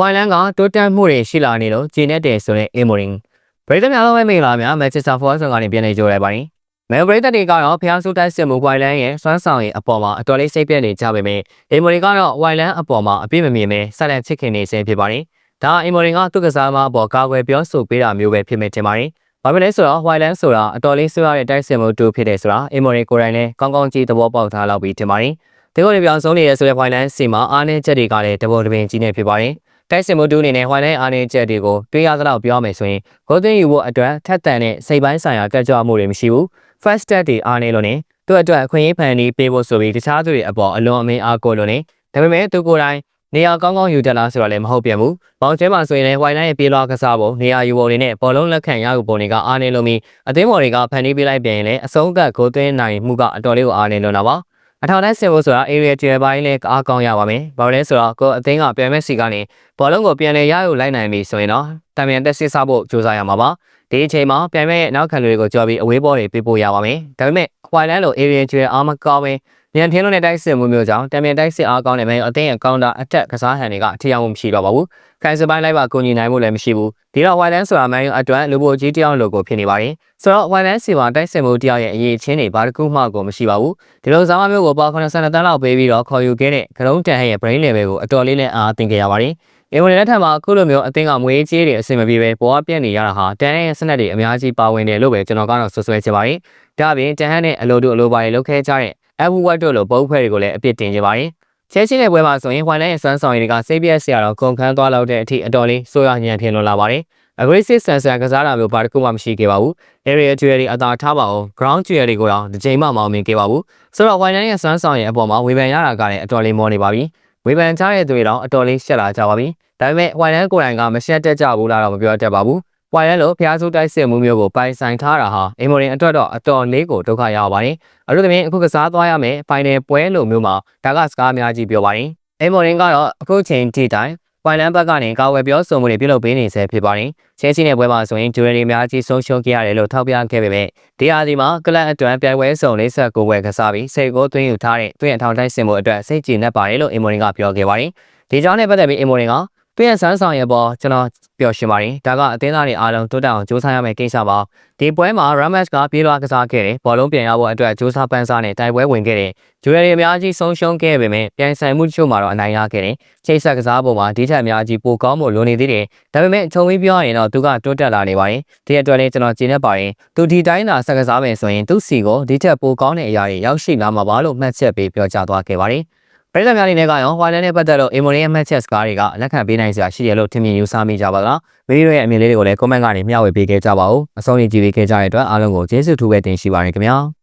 ဝိုင်လန်ကတိုးတက်မှုတွေရှိလာနေလို့ဂျင်းနဲ့တယ်ဆိုတဲ့ Emorin ပရိသတ်များလုံးပဲမင်္ဂလာများ Manchester Forest ကနေပြန်လည်ကြိုရပါတယ်။မဲပရိသတ်တွေကတော့ဖျားဆူတိုက်စစ်မှုဝိုင်လန်ရဲ့စွမ်းဆောင်ရည်အပေါ်မှာအတော်လေးစိတ်ပြည့်နေကြပေမဲ့ Emorin ကတော့ဝိုင်လန်အပေါ်မှာအပြည့်မမြင်ပဲဆက်လက်ချစ်ခင်နေဆဲဖြစ်ပါတယ်။ဒါ Emorin ကသူ့ကစားမအပေါ်ကာကွယ်ပြောဆိုပေးတာမျိုးပဲဖြစ်မယ်ထင်ပါတယ်။ဘာဖြစ်လဲဆိုတော့ Wildland ဆိုတာအတော်လေးဆွေးရတဲ့တိုက်စစ်မှုတူဖြစ်တယ်ဆိုတာ Emory ကိုယ်တိုင်လည်းကောင်းကောင်းကြည့်သဘောပေါက်ထားလောက်ပြီးထင်ပါတယ်။ဒီကိုတွေပြောင်းဆုံးနေရဆိုတဲ့ Wildland စီမှာအားနည်းချက်တွေကလည်းတဘောတပင်ကြီးနေဖြစ်ပါတယ်။ တိုက်စစ်မှုတူအနေနဲ့ Wildland အားနည်းချက်တွေကိုတွေးရသလောက်ပြောမယ်ဆိုရင် Golden ယူဖို့အတွက်ထက်တန်တဲ့စိတ်ပိုင်းဆိုင်ရာတက်ကြွမှုတွေမရှိဘူး။ First step တွေအားနည်းလို့နေသူ့အတွက်အခွင့်အရေးဖန်တီးပေးဖို့ဆိုပြီးတခြားသူတွေအပေါ်အလွန်အမင်းအားကိုးလို့နေဒါပေမဲ့သူကိုယ်တိုင်နေရာကောင်းကောင်းယူတတ်လားဆိုတာလည်းမဟုတ်ပြန်ဘူး။ဘောင်ကျဲမှာဆိုရင်လည်း white line ရဲ့ပြေးလွှားကစားပုံနေရာယူပုံတွေနဲ့ဘောလုံးလက်ခံရယူပုံတွေကအားနေလို့ပြီးအသင်းပေါ်တွေကဖန်တီးပေးလိုက်ပြန်ရင်လည်းအဆုံးသတ်ဂိုးသွင်းနိုင်မှုကအတော်လေးကိုအားနေလွန်းတာပါ။ အထောက်နဲ့ဆင်ဖို့ဆိုတာ area ကျယ်ပိုင်းလည်းအားကောင်းရပါမယ်။ဘာလို့လဲဆိုတော့ကိုအသင်းကပြန်မဲ့စီကနေဘောလုံးကိုပြန်လဲရယူလိုက်နိုင်ပြီဆိုရင်တော့တံမြန်တက်စစ်စားဖို့ကြိုးစားရမှာပါ။ဒီအချိန်မှာပြန်မဲ့နောက်ခံတွေကိုကြော်ပြီးအဝေးဘောတွေပေးပို့ရပါမယ်။ဒါပေမဲ့ white line လို area ကျယ်အားမကောင်းပဲ မြန်ထင်းလို့နဲ့တိုက်စစ်မှုမျိုးကြောင့်တံမြန်တိုက်စစ်အားကောင်းနေမယ်အသင်းရဲ့ကောင်တာအထက်ကစားဟန်တွေကအထီးအောင်မရှိတော့ပါဘူး။ခိုင်စပိုင်းလိုက်ပါကိုညီနိုင်မှုလည်းမရှိဘူး။ဒီတော့ Wildland ဆိုတာမန်ယူအတွက်လူပိုကြီးတယောက်လိုကိုဖြစ်နေပါတယ်။ဆိုတော့ Wildland စီမှာတိုက်စစ်မှုတယောက်ရဲ့အရေးချင်းတွေဘာတစ်ခုမှကိုမရှိပါဘူး။ဒီလိုစားမမျိုးကိုပေါ82တန်းလောက်ပေးပြီးတော့ခေါ်ယူခဲ့တဲ့ကရုံးတန်ဟဲ့ရဲ့ brain level ကိုအတော်လေးနဲ့အားသင်ခဲ့ရပါတယ်။အင်ဝင်လက်ထက်မှာအခုလိုမျိုးအသင်းကမွေးကြီးတွေအဆင်မပြေပဲပေါ်အပြက်နေရတာဟာတန်ဟဲ့ရဲ့စနက်တွေအများကြီးပါဝင်တယ်လို့ပဲကျွန်တော်ကတော့ဆွဆွဲချင်ပါတယ်။ဒါ့အပြင်တန်ဟဲ့နဲ့အလိုတို့အလိုပါတွေလုပ်ခဲ့ကြတဲ့ အဘူဝတ်တို့လိုပုံဖွဲ့တွေကိုလည်းအပြစ်တင်ကြပါတယ်။ချဲရှိတဲ့ပွဲမှာဆိုရင်ဝိုင်လန်ရဲ့စွမ်းဆောင်ရည်တွေကစိတ်ပြည့်စရာတော့ကုန်ခန်းသွားလောက်တဲ့အထိအတော်လေးဆိုးရညံ့ထင်လွန်လာပါတယ်။ aggressive sensor ကစားတာမျိုးဘာတစ်ခုမှမရှိခဲ့ပါဘူး။ area theory တွေအသာထားပါအောင် ground theory တွေကိုတော့တစ်ချိန်မှမအောင်မြင်ခဲ့ပါဘူး။ဆိုတော့ဝိုင်လန်ရဲ့စွမ်းဆောင်ရည်အပေါ်မှာဝေဖန်ရတာကလည်းအတော်လေးမောနေပါပြီ။ဝေဖန်ချတဲ့သူတွေတော့အတော်လေးရှက်လာကြပါပြီ။ဒါပေမဲ့ဝိုင်လန်ကိုယ်တိုင်ကမရှက်တက်ကြဘူးလားတော့မပြောတတ်ပါဘူး။ ပွာရဲလို့ဖျားစုတိုက်စစ်မှုမျိုးကိုပိုင်ဆိုင်ထားတာဟာအင်မိုရင်အတွက်တော့အတော်လေးကိုဒုက္ခရပါတယ်။အလို့သမီးအခုကစားသွားရမယ်ဖိုင်နယ်ပွဲလိုမျိုးမှာဒါကစကားအများကြီးပြောပါတယ်။အင်မိုရင်ကတော့အခုချိန်ထိတိုင်းပွိုင်လန်ဘက်ကနေကာဝယ်ပြောဆိုမှုတွေပြုလုပ်ပေးနေဆဲဖြစ်ပါတယ်။ချဲစီနဲ့ပွဲမှာဆိုရင်ဂျူရရီအများကြီးဆုံးရှုံးခဲ့ရတယ်လို့ထောက်ပြခဲ့ပေမဲ့ဒီအားဒီမှာကလပ်အတွက်ပြိုင်ပွဲစုံ49ပွဲကစားပြီးစိတ်ကိုသွင်းယူထားတဲ့တွင်းအထောင်တိုက်စင်မှုအတွက်စိတ်ကြည်နက်ပါတယ်လို့အင်မိုရင်ကပြောခဲ့ပါတယ်။ဒီကြောင့်နဲ့ပတ်သက်ပြီးအင်မိုရင်က သူ့ရဲ့ဆန်းဆောင်ရဲ့ပေါ်ကျွန်တော်ပျော်ရွှင်ပါတယ်ဒါကအသင်းသားတွေအားလုံးတိုးတက်အောင်ကြိုးစားရမယ့်ကိစ္စပါဒီပွဲမှာ Ramesh ကပြေးလွှားကစားခဲ့တယ်ဘောလုံးပြန်ရဖို့အတွက်ကြိုးစားပန်းစားနဲ့တိုက်ပွဲဝင်ခဲ့တယ်ဂျူရယ်တွေအများကြီးဆုံးရှုံးခဲ့ပေမဲ့ပြန်ဆိုင်မှုတချို့မှာတော့အနိုင်ရခဲ့တယ်ချိတ်ဆက်ကစားပုံမှာဒီထက်အများကြီးပိုကောင်းဖို့လိုနေသေးတယ်ဒါပေမဲ့ခြုံပြီးပြောရရင်တော့သူကတိုးတက်လာနေပါတယ်ဒီအတွက်လည်းကျွန်တော်ကျေနပ်ပါတယ်သူဒီတိုင်းသာဆက်ကစားမယ်ဆိုရင်သူ့စီကိုဒီထက်ပိုကောင်းတဲ့အရာတွေရောက်ရှိလာမှာပါလို့မှတ်ချက်ပေးပြောကြားသွားခဲ့ပါတယ် ပရိသတ်များအနေနဲ့ကရောဟွာလန်နဲ့ပတ်သက်လို့ Emory Matches ကားတွေကလက်ခံပေးနိုင်စရာရှိတယ်လို့ထင်မြင်ယူဆမိကြပါလား။ဗီဒီယိုရဲ့အမြင်လေးတွေကိုလည်း comment ကနေမျှဝေပေးခဲ့ကြပါဦး။အဆုံးထိကြည့်ပေးခဲ့ကြတဲ့အတွက်အားလုံးကိုကျေးဇူးထူးပဲတင်ရှိပါရခင်ဗျာ။